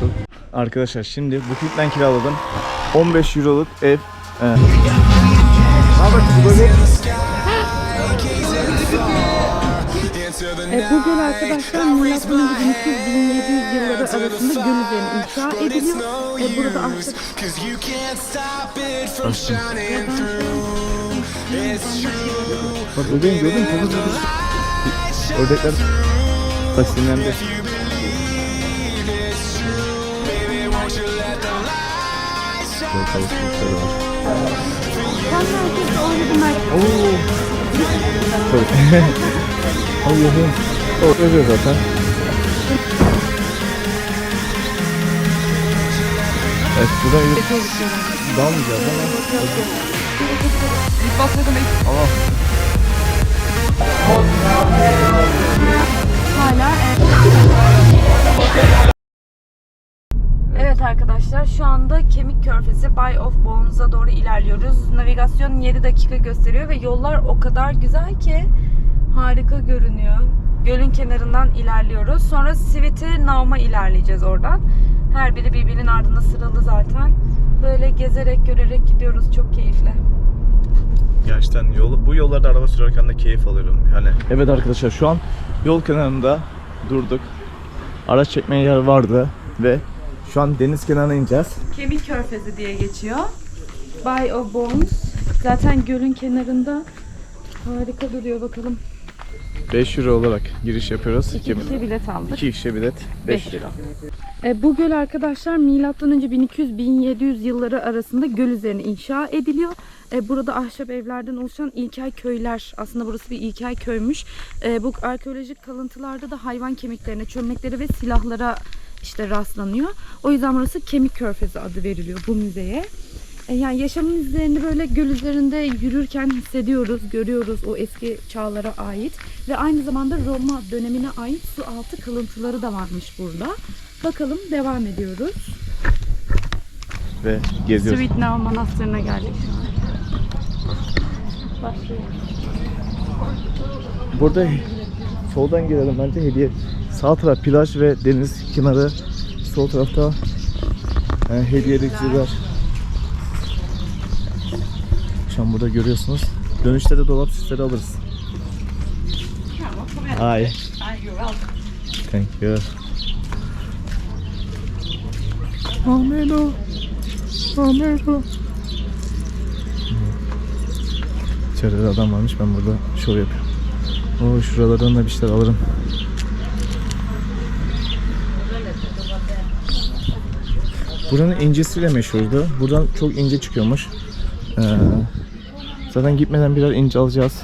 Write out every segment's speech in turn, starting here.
Çok. Arkadaşlar şimdi Booking'den kiraladım. 15 euroluk ev. Ee, E, bu göl arkadaşlar milattan önce 1200-1700 yılları arasında göl üzerine inşa ediliyor. E, burada ahşap Bak bebeğim gördün mü? Ördekler bak tavuk kuşları var. Oo. Tabii. Allah'ım. O ölüyor zaten. Evet buradan yürü. Dalmayacağız ama. Ama Hala Evet arkadaşlar şu anda Kemik Körfezi Bay of Bones'a doğru ilerliyoruz. Navigasyon 7 dakika gösteriyor ve yollar o kadar güzel ki harika görünüyor. Gölün kenarından ilerliyoruz. Sonra Siviti Naum'a ilerleyeceğiz oradan. Her biri birbirinin ardında sıralı zaten. Böyle gezerek görerek gidiyoruz. Çok keyifli. Gerçekten yol, bu yollarda araba sürerken de keyif alıyorum yani. Evet arkadaşlar şu an yol kenarında durduk. Araç çekmeye yer vardı ve şu an deniz kenarına ineceğiz. Kemik Körfezi diye geçiyor. Bay of Bones. Zaten gölün kenarında harika duruyor bakalım. 5 euro olarak giriş yapıyoruz. İki kişi bilet aldık. 2 kişi bilet 5 lira. E, bu göl arkadaşlar milattan önce 1200-1700 yılları arasında göl üzerine inşa ediliyor. E, burada ahşap evlerden oluşan ilkel köyler. Aslında burası bir ilkel köymüş. E, bu arkeolojik kalıntılarda da hayvan kemiklerine, çömlekleri ve silahlara işte rastlanıyor. O yüzden burası Kemik Körfezi adı veriliyor bu müzeye. E, yani yaşamın izlerini böyle göl üzerinde yürürken hissediyoruz, görüyoruz o eski çağlara ait. Ve aynı zamanda Roma dönemine ait su altı kalıntıları da varmış burada. Bakalım devam ediyoruz. Ve geziyoruz. Sweetnau Manastırı'na geldik şu an. Başlıyoruz. Burada soldan girelim bence hediye. Sağ taraf plaj ve deniz kenarı. Sol tarafta e, hediyelik zırhlar. Şu an burada görüyorsunuz. Dönüşte de dolap süsleri alırız. Hi. Thank you. Amelo. Amelo. İçeride de adam varmış. Ben burada şov yapıyorum. Oo şuralardan da bir şeyler alırım. Buranın incisiyle meşhurdu. Buradan çok ince çıkıyormuş. Ee, zaten gitmeden birer ince alacağız.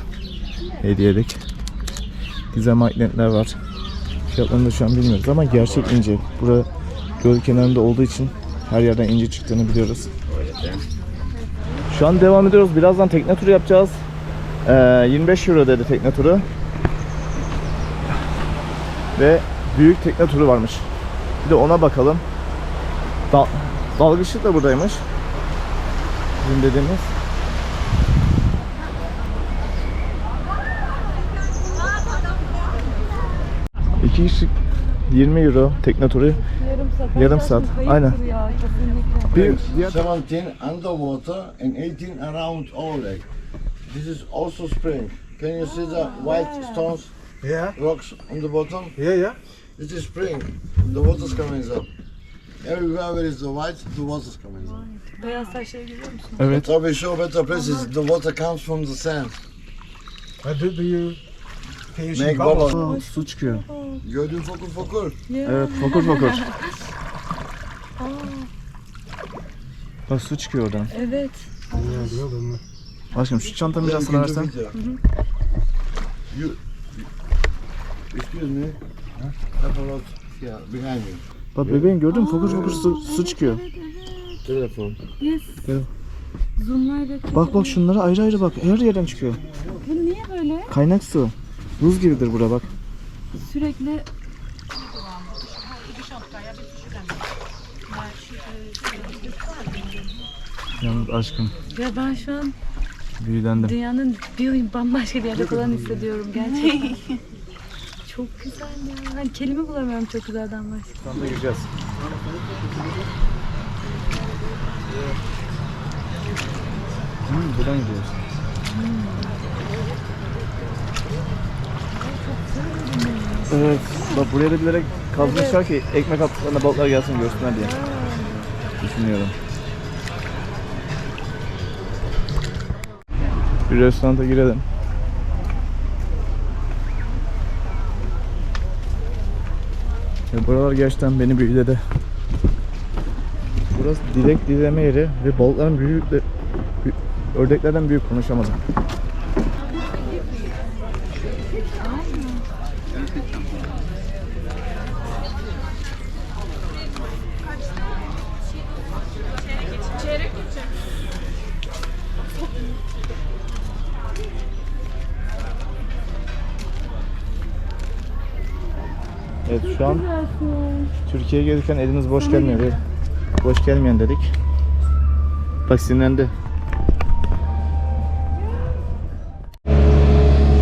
Hediyelik. Güzel magnetler var. Fiyatlarını da şu an bilmiyoruz ama gerçek ince. Bura göl kenarında olduğu için her yerden ince çıktığını biliyoruz. Şu an devam ediyoruz. Birazdan tekne turu yapacağız. Ee, 25 euro dedi tekne turu. Ve büyük tekne turu varmış. Bir de ona bakalım. Dal dalgıçlık da buradaymış. Bizim dediğimiz. İki kişi 20 euro tekne turu. Yarım saat. Yarım saat, aynen. Ya, kesinlikle. Bir diğer 17 underwater and 18 around our lake. This is also spring. Can you see the white stones, Yeah, rocks on the bottom? yeah, yeah. This is spring. The water's coming up. Everywhere where is the white, the water's coming up. Beyaz taşları görüyor musun? evet. We show better places. The water comes from the sand. Do, do you can you see Make bubbles? Aa, su çıkıyor. Gördün fokur fokur. Evet, fokur fokur. Bak su çıkıyor oradan. Evet. Aşkım şu çantamı biraz sana versen. You, excuse me. Have a lot here behind me. Bak bebeğim gördün mü? Fokur fokur su, su çıkıyor. Telefon. Yes. Gel. Zoomlayla. Bak bak şunlara ayrı ayrı bak. Her yerden çıkıyor. Bu niye böyle? Kaynak su. Buz gibidir bura bak. Sürekli Yalnız aşkım ya ben şu an büyülendim. dünyanın bir bambaşka bir yerde falan hissediyorum gerçekten. çok güzel ya. Hani kelime bulamıyorum çok güzelden başka. Şu anda gireceğiz. Hmm, buradan gidiyoruz. Evet, bak buraya da bilerek kazmışlar ki ekmek attıklarında balıklar gelsin görsünler diye. Düşünüyorum. Bir restoranta girelim. Ya buralar gerçekten beni büyüledi. Burası dilek dileme yeri ve balıkların büyük, ördeklerden büyük konuşamadım. Evet şu an Türkiye'ye gelirken elimiz boş gelmiyor. Boş gelmeyen dedik. Bak sinirlendi.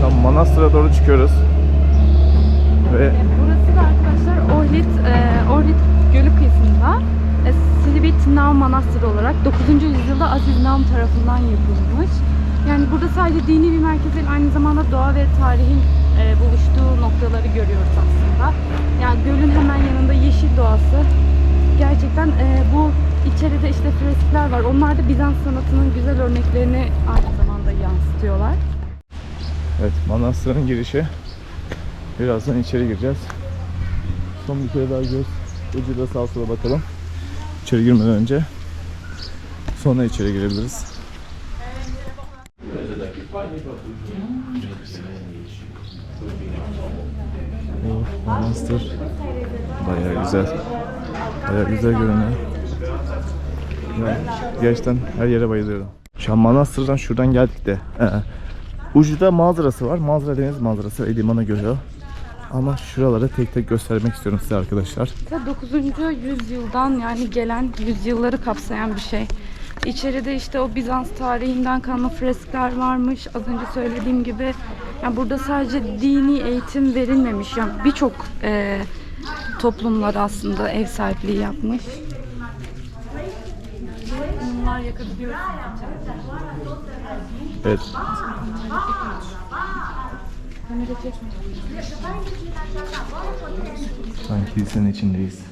Şu an Manastır'a doğru çıkıyoruz. Ve Burası da arkadaşlar Ohrid, e, Ohrid Gölü kıyısında e, Silivit Nav Manastırı olarak 9. yüzyılda Aziz Nam tarafından yapılmış. Yani burada sadece dini bir merkez değil, aynı zamanda doğa ve tarihin e, buluştuğu noktaları görüyoruz aslında. Yani gölün hemen yanında yeşil doğası. Gerçekten e, bu içeride işte freskler var. Onlar da Bizans sanatının güzel örneklerini aynı zamanda yansıtıyorlar. evet Manastır'ın girişi. Birazdan içeri gireceğiz. Son bir kere daha göz ucuyla sağa sola bakalım. İçeri girmeden önce. Sonra içeri girebiliriz. Oh, manastır. Bayağı güzel. Bayağı güzel görünüyor. Ya, gerçekten her yere bayılıyorum. Şu an manastırdan şuradan geldik de. Ee, ucuda manzarası var. Manzara deniz manzarası ve limana görüyor. Ama şuraları tek tek göstermek istiyorum size arkadaşlar. Ve 9. yüzyıldan yani gelen yüzyılları kapsayan bir şey. İçeride işte o Bizans tarihinden kalma freskler varmış. Az önce söylediğim gibi yani burada sadece dini eğitim verilmemiş. Yani birçok e, toplumlar aslında ev sahipliği yapmış. Bunlar yakabiliyorsun. Evet. An kilisenin içindeyiz.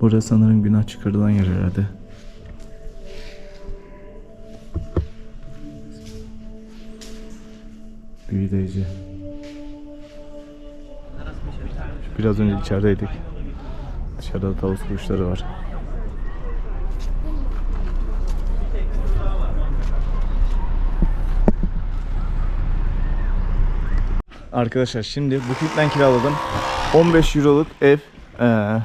Burası sanırım günah çıkarılan yer herhalde. Büyüleyici. Biraz önce içerideydik. Dışarıda tavus kuşları var. Arkadaşlar şimdi Booking'den kiraladım. 15 euroluk ev. Ee,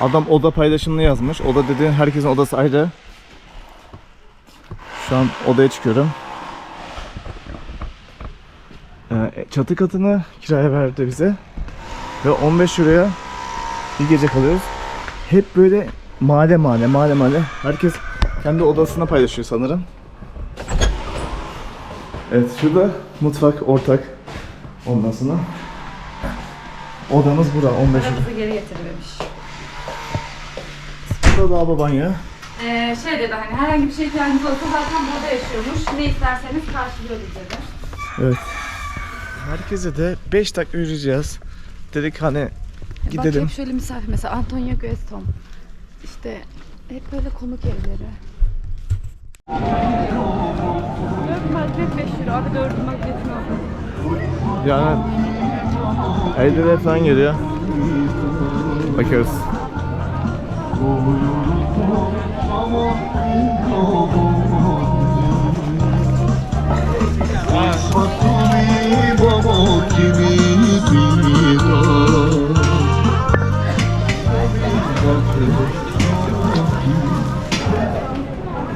adam oda paylaşımını yazmış. Oda dediğin herkesin odası ayrı. Şu an odaya çıkıyorum. Ee, çatı katını kiraya verdi bize. Ve 15 euroya bir gece kalıyoruz. Hep böyle mahalle mahalle mahalle mahalle. Herkes kendi odasına paylaşıyor sanırım. Evet şurada mutfak ortak. Ondan sonra odamız burada 15 euro. Geri getirilmiş. Burada lavabo banyo. Ee, şey dedi hani herhangi bir şey ihtiyacınız olsa zaten burada yaşıyormuş. Ne isterseniz karşılıyoruz dedi. Evet. Herkese de 5 dakika yürüyeceğiz. Dedik hani Bak gidelim. hep şöyle misafir mesela Antonio Guestom. İşte hep böyle konuk evleri. 4 magnet 5 euro. Abi 4 magnetini aldım. Yani 50 lira falan geliyor. Bakıyoruz.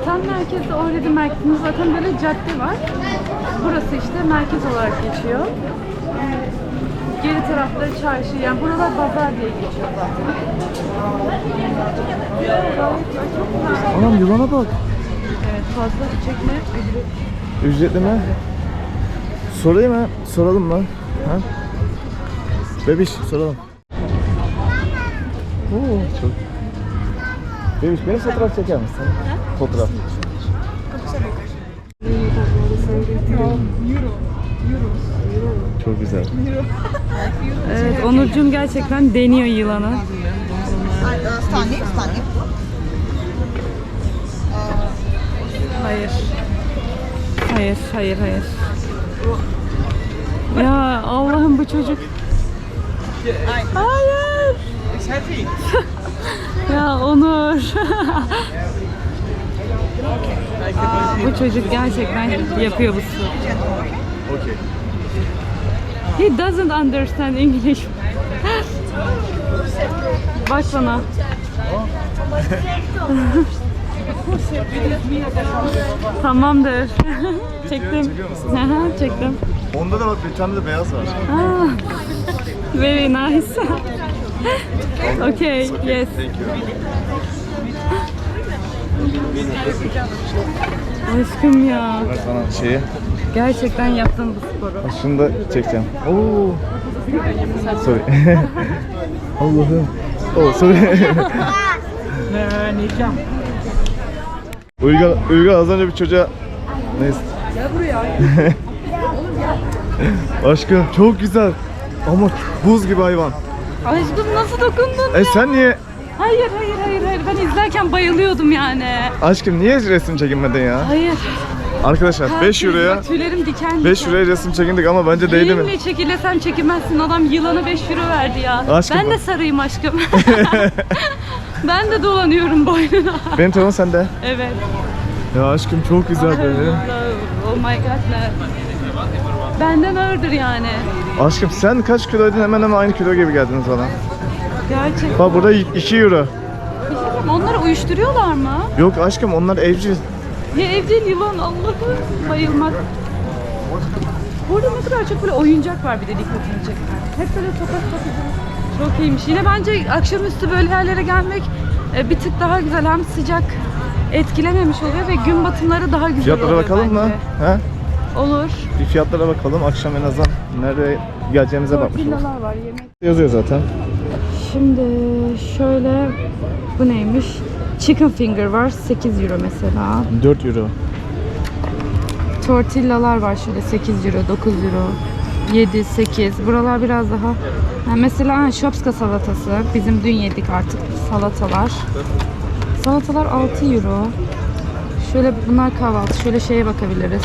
Tam merkezde Ohrid'in merkezinde zaten böyle cadde var. Burası işte merkez olarak geçiyor. Geri tarafta çarşı. Yani buralar pazar diye geçiyor zaten. Anam yılana bak. Evet fazla çekme ücret. Ücretli mi? Sorayım mı? Soralım mı? Ha? Bebiş soralım. Oo, çok. Bebiş beni fotoğraf çeker misin? Fotoğraf. Çok güzel. Evet Onurcuğum gerçekten deniyor yılanı. Hayır. Hayır, hayır, hayır. Ya Allah'ım bu çocuk. Hayır. ya Onur. bu çocuk gerçekten yapıyor bu sporu. Okey. He doesn't understand English. Bak bana. Tamamdır. Çektim. Aha, Çektim. Onda da bak bir tane de beyaz var. Ah, very nice. okay, yes. Thank you. Aşkım ya. Ver sana şeyi. Gerçekten yaptın bu sporu. Şunu da çekeceğim. Oo. Sorry. Allah'ım. Oh, sorry. Uygar, Uygar az önce bir çocuğa Neyse. Gel buraya. Aşkım çok güzel. Ama buz gibi hayvan. Aşkım nasıl dokundun E sen niye Hayır, hayır, hayır, hayır. Ben izlerken bayılıyordum yani. aşkım niye resim çekinmedin ya? Hayır. Arkadaşlar 5 euroya tüylerim diken 5 diken. euroya resim çekindik ama bence değdi mi? Elimle çekilesem çekemezsin. Adam yılana 5 euro verdi ya. Aşkım ben de bak. sarayım aşkım. ben de dolanıyorum boynuna. Benim tamam sende. evet. Ya aşkım çok güzel böyle. Oh my god ne? Benden ağırdır yani. Aşkım sen kaç kiloydun hemen hemen aynı kilo gibi geldiniz bana. Gerçekten. Bak burada 2 euro. Bir şey diyeyim, Onları uyuşturuyorlar mı? Yok aşkım onlar evcil. Ya evcil yılan Allah'ım bayılmak. Burada ne kadar çok böyle oyuncak var bir de dikkatimi çeken. Hep böyle sokak satıcı. Çok iyiymiş. Yine bence akşamüstü böyle yerlere gelmek e, bir tık daha güzel. Hem sıcak etkilememiş oluyor ve gün batımları daha güzel Fiyatlara oluyor bakalım mı? bence. He? Olur. Bir fiyatlara bakalım. Akşam en azından nereye geleceğimize bakmış oluruz. Villalar var yemek. Yazıyor zaten. Şimdi şöyle bu neymiş? Chicken finger var 8 euro mesela. 4 euro. Tortillalar var şöyle 8 euro, 9 euro, 7, 8. Buralar biraz daha. Ha, mesela ha, Shopska salatası. Bizim dün yedik artık salatalar. Salatalar 6 euro. Şöyle bunlar kahvaltı. Şöyle şeye bakabiliriz.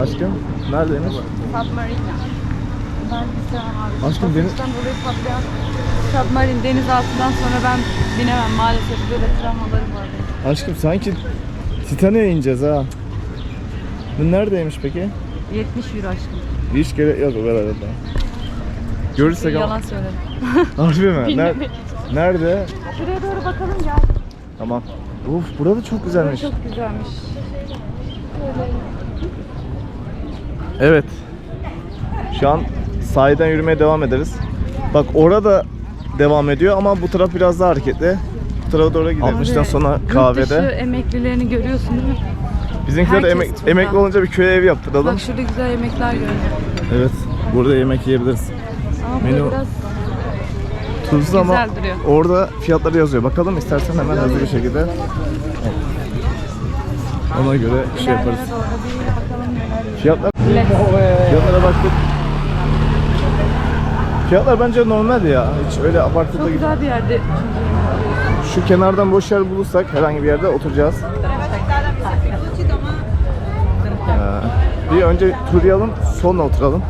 Aşkım neredeymiş? Submarine. Ben istemem abi. Aşkım benim dolayı patlayan submarine deniz altından sonra ben binemem maalesef. Böyle travmalarım var aşkım sanki Titanic'e ineceğiz ha. Bu neredeymiş peki? 70 euro aşkım. Hiç gerek yok o kadar da. Görürsek ama. Yalan söyledim. Harbi mi? Ner- Bilmemek. nerede? Şuraya doğru bakalım gel. Tamam. Uf burada çok güzelmiş. Çok güzelmiş. Evet. Şu an sahilden yürümeye devam ederiz. Bak orada devam ediyor ama bu taraf biraz daha hareketli. Bu tarafa doğru gidelim. İşten sonra kahvede. emeklilerini görüyorsun değil mi? Bizimkiler de herkes emek, burada. emekli olunca bir köye ev yaptıralım. Bak şurada güzel yemekler görüyorum. Evet. Burada yemek yiyebiliriz. Ama Menü- biraz Tuzlu ama Güzel duruyor. orada fiyatları yazıyor. Bakalım istersen hemen hızlı bir şekilde. Ona göre şey yaparız. Fiyatlar. Fiyatlara baktık. Fiyatlar bence normal ya. Hiç öyle abartılı Çok güzel bir yerde. Şu kenardan boş yer bulursak herhangi bir yerde oturacağız. Ee, bir önce turlayalım, sonra oturalım.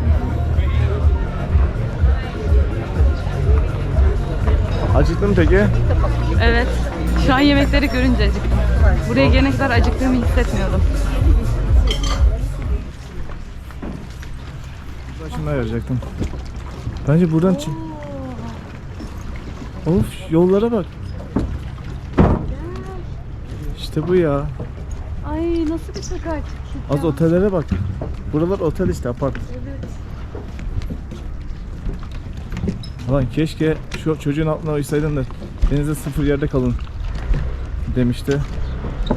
Acıktın peki? Evet. Şu an yemekleri görünce acıktım. Buraya gelene kadar acıktığımı hissetmiyordum. Başımda ayıracaktım. Bence buradan çık. Of yollara bak. İşte bu ya. Ay nasıl bir sokak. Az otellere bak. Buralar otel işte apart. Lan keşke şu çocuğun altına uysaydın da denize sıfır yerde kalın demişti.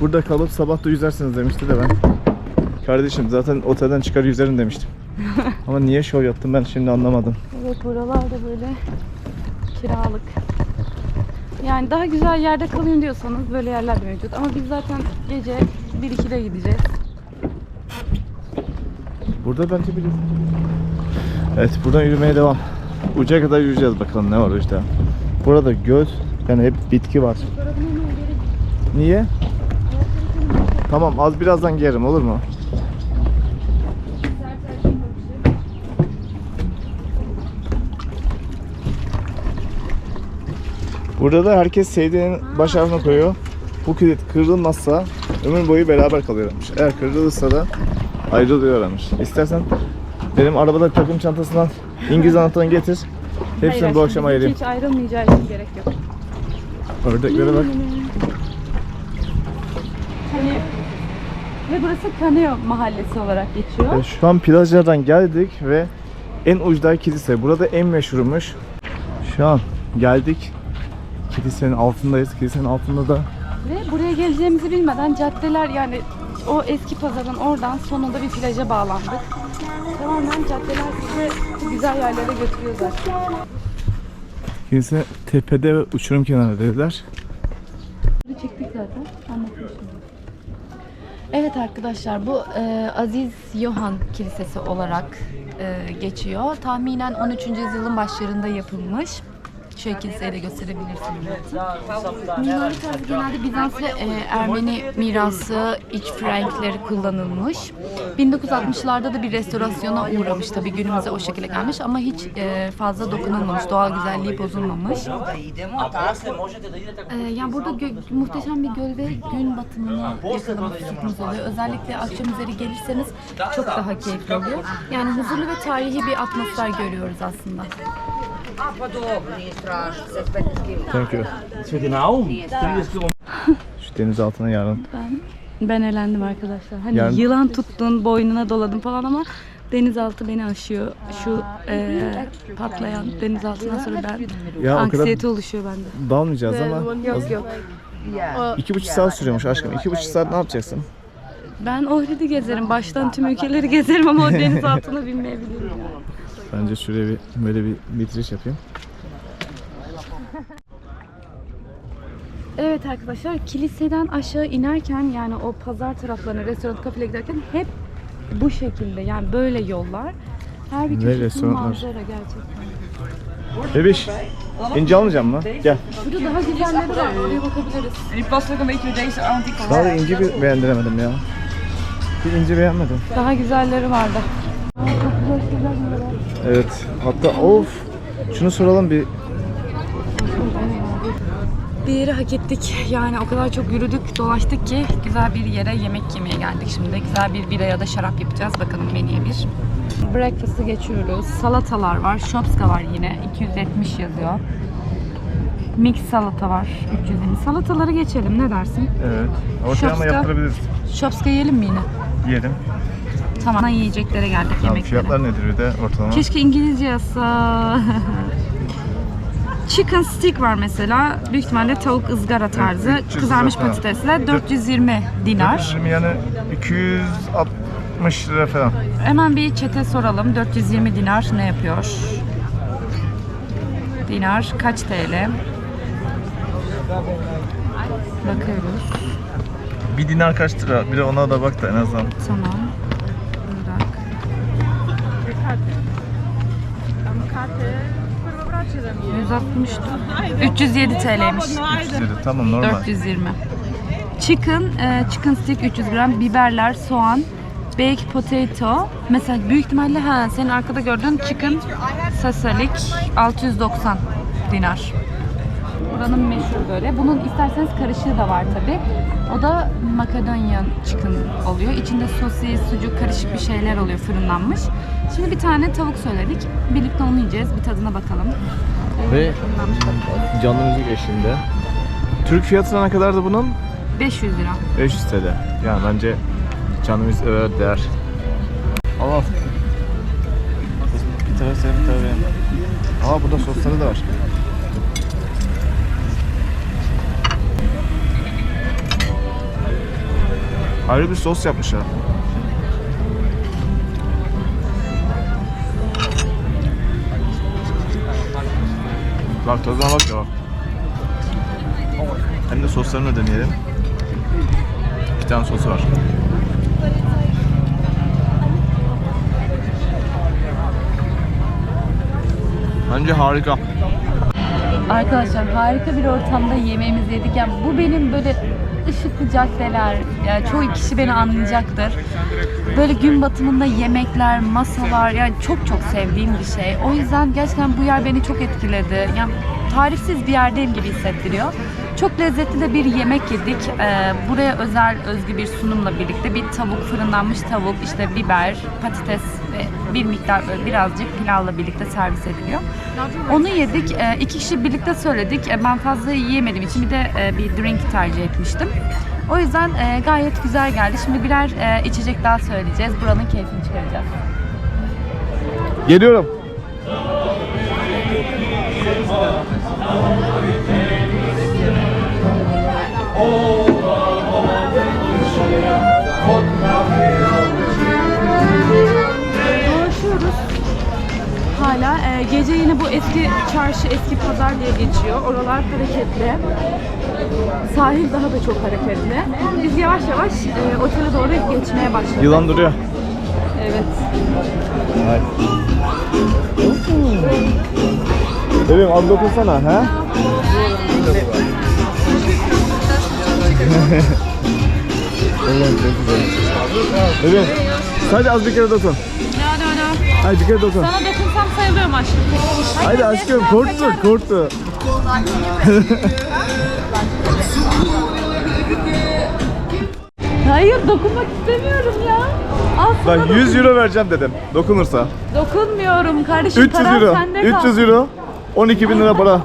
Burada kalıp sabah da yüzersiniz demişti de ben. Kardeşim zaten otelden çıkar yüzerim demiştim. Ama niye şov yaptım ben şimdi anlamadım. Evet buralarda böyle kiralık. Yani daha güzel yerde kalayım diyorsanız böyle yerler de mevcut. Ama biz zaten gece 1-2'de gideceğiz. Burada bence bir... Evet buradan yürümeye devam. Uca kadar yürüyeceğiz bakalım ne var uçta. Burada göl yani hep bitki var. Niye? Tamam az birazdan giyerim olur mu? Burada da herkes sevdiğinin baş harfine koyuyor. Bu kilit kırılmazsa ömür boyu beraber kalıyorlarmış. Eğer kırılırsa da ayrılıyorlarmış. İstersen benim arabada takım çantasından İngiliz anahtarını getir. Hepsini Hayır, bu akşam ayırayım. Hiç ayrılmayacağı için gerek yok. Ördeklere bak. Hani ve burası Kaneo mahallesi olarak geçiyor. E, Şu an plajlardan geldik ve en ucdaki kilise. Burada en meşhurmuş. Şu an geldik. Kilisenin altındayız. Kilisenin altında da Ve buraya geleceğimizi bilmeden caddeler yani o eski pazarın oradan sonunda bir plaja bağlandık. Tamamen caddeler sizi güzel yerlere götürüyor zaten. kilise tepede ve uçurum kenarında dediler. Bunu çektik zaten. Anlatmışım. Evet arkadaşlar bu e, Aziz Johan Kilisesi olarak e, geçiyor. Tahminen 13. yüzyılın başlarında yapılmış. Şöyle kiliseyi de gösterebilirsiniz. Mimari tarzı genelde Bizans ve e, Ermeni mirası, iç Frankleri kullanılmış. 1960'larda da bir restorasyona uğramış tabii günümüze o şekilde gelmiş ama hiç e, fazla dokunulmamış, doğal güzelliği bozulmamış. Ee, yani burada gö- muhteşem bir göl ve gün batımını yakalama fırsatınız oluyor. Özellikle akşam üzeri gelirseniz çok daha keyifli oluyor. Yani huzurlu ve tarihi bir atmosfer görüyoruz aslında. Thank you. Şu deniz altına yarın. Ben elendim arkadaşlar. Hani Yani- yılan tuttun, boynuna doladın falan ama denizaltı beni aşıyor. Şu e, patlayan denizaltından sonra ben Ya o kadar anksiyete oluşuyor bende. dalmayacağız ama Yok yok. iki buçuk saat sürüyormuş aşkım. İki buçuk saat ne yapacaksın? Ben Ohrid'i gezerim. Baştan tüm ülkeleri gezerim ama o denizaltına binmeyebilirim. Bence şuraya bir böyle bir bitiriş yapayım. Evet arkadaşlar kiliseden aşağı inerken yani o pazar taraflarına restoran kafeye giderken hep bu şekilde yani böyle yollar. Her bir köşesi manzara gerçekten. Bebiş, ince almayacağım mı? Gel. Burada daha güzelleri var. Oraya bakabiliriz. Ook een beetje bij deze antieke Daha da ince bir beğendiremedim ya. Bir ince beğenmedim. Daha güzelleri vardı. Evet. Hatta of. Şunu soralım bir. Bir yeri hak ettik. Yani o kadar çok yürüdük, dolaştık ki güzel bir yere yemek yemeye geldik şimdi. Güzel bir bira ya da şarap yapacağız. Bakalım menüye bir. Breakfast'ı geçiyoruz. Salatalar var. Shopska var yine. 270 yazıyor. Mix salata var. 320. Salataları geçelim. Ne dersin? Evet. Ortaya ama yaptırabiliriz. Shopska yiyelim mi yine? Yiyelim. Tamam. Yiyeceklere geldik Tamam, yemeklere. fiyatlar nedir bir de ortalama? Keşke İngilizce yazsa. Chicken stick var mesela. Büyük ihtimalle tavuk ızgara tarzı. Evet, 300 Kızarmış lira falan. patatesle 420 dinar. 420 yani 260 lira falan. Hemen bir çete soralım. 420 dinar ne yapıyor? Dinar kaç TL? Bakıyoruz. Bir dinar kaç lira? Bir de ona da bak da en azından. Tamam. ...160... 307 TL'ymiş. 300 lira. Tamam normal. 420. Chicken, e, chicken stick 300 gram, biberler, soğan, baked potato. Mesela büyük ihtimalle ha senin arkada gördüğün chicken sasalik 690 dinar. Buranın meşhur böyle. Bunun isterseniz karışığı da var tabi. O da Macedonian chicken oluyor. İçinde sosis, sucuk, karışık bir şeyler oluyor fırınlanmış. Şimdi bir tane tavuk söyledik. Birlikte onu yiyeceğiz. Bir tadına bakalım. Ve-. Canlı müzik eşliğinde. Türk fiyatı ne kadardı bunun? 500 lira. 500 TL. Yani bence canlı müzik evet değer. Allah. Bir tane sen bir tane. Aa burada sosları da var. Ayrı bir sos yapmışlar. Bak tadına bak ya. Hem de soslarını deneyelim. İki tane sosu var. Bence harika. Arkadaşlar harika bir ortamda yemeğimizi yedik. Yani bu benim böyle ışıklı caddeler, yani çoğu kişi beni anlayacaktır. Böyle gün batımında yemekler, masalar yani çok çok sevdiğim bir şey. O yüzden gerçekten bu yer beni çok etkiledi. Yani tarifsiz bir yerdeyim gibi hissettiriyor. Çok lezzetli de bir yemek yedik. Ee, buraya özel özgü bir sunumla birlikte bir tavuk, fırınlanmış tavuk, işte biber, patates ve bir miktar böyle birazcık pilavla birlikte servis ediliyor. Onu yedik. Ee, iki kişi birlikte söyledik. Ee, ben fazla yiyemediğim için bir de e, bir drink tercih etmiştim. O yüzden e, gayet güzel geldi. Şimdi birer e, içecek daha söyleyeceğiz. Buranın keyfini çıkaracağız. Geliyorum. Hala e, gece yine bu eski çarşı, eski pazar diye geçiyor. Oralar hareketli. Sahil daha da çok hareketli. Biz yavaş yavaş e, otele doğru geçmeye başladık. Yılan duruyor. Evet. Bebeğim az dokunsana ha? Allah'ım çok güzel. Bebeğim sadece az bir kere dokun. No no. Hadi bir kere dokun. Sana dokunsam sayılıyor mu aşkım? Haydi aşkım korktu korktu. Hayır dokunmak istemiyorum ya. Al sana Bak 100 euro vereceğim dedim dokunursa. Dokunmuyorum kardeşim. 300 paran euro. sende 300 kalsın. euro. 12 bin lira para.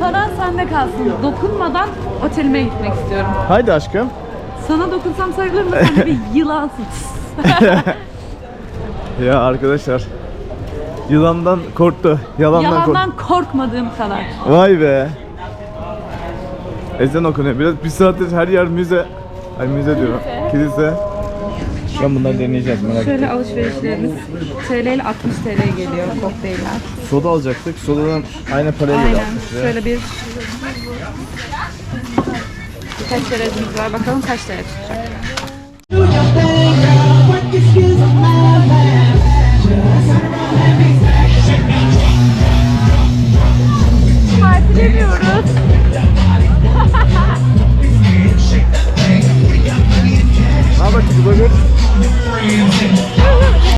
Paran sende kalsın. Dokunmadan otelime gitmek istiyorum. Haydi aşkım. Sana dokunsam sayılır mı? Sen de bir yılansın. Ya arkadaşlar. Yılandan korktu. Yalandan, Yalandan korkmadığım kadar. korktu. Vay be. Ezan okunuyor. Biraz bir saattir her yer müze. Ay müze diyorum. Kilise. Ben bunları deneyeceğiz merak etme. Şöyle alışverişlerimiz TL ile 60 TL geliyor kokteyller. Soda alacaktık. Sodadan aynı paraya geliyor. Aynen. Şöyle bir kaç TL'miz var. Bakalım kaç TL tutacak. Partilemiyoruz. Ne haber çocuk? Buyur.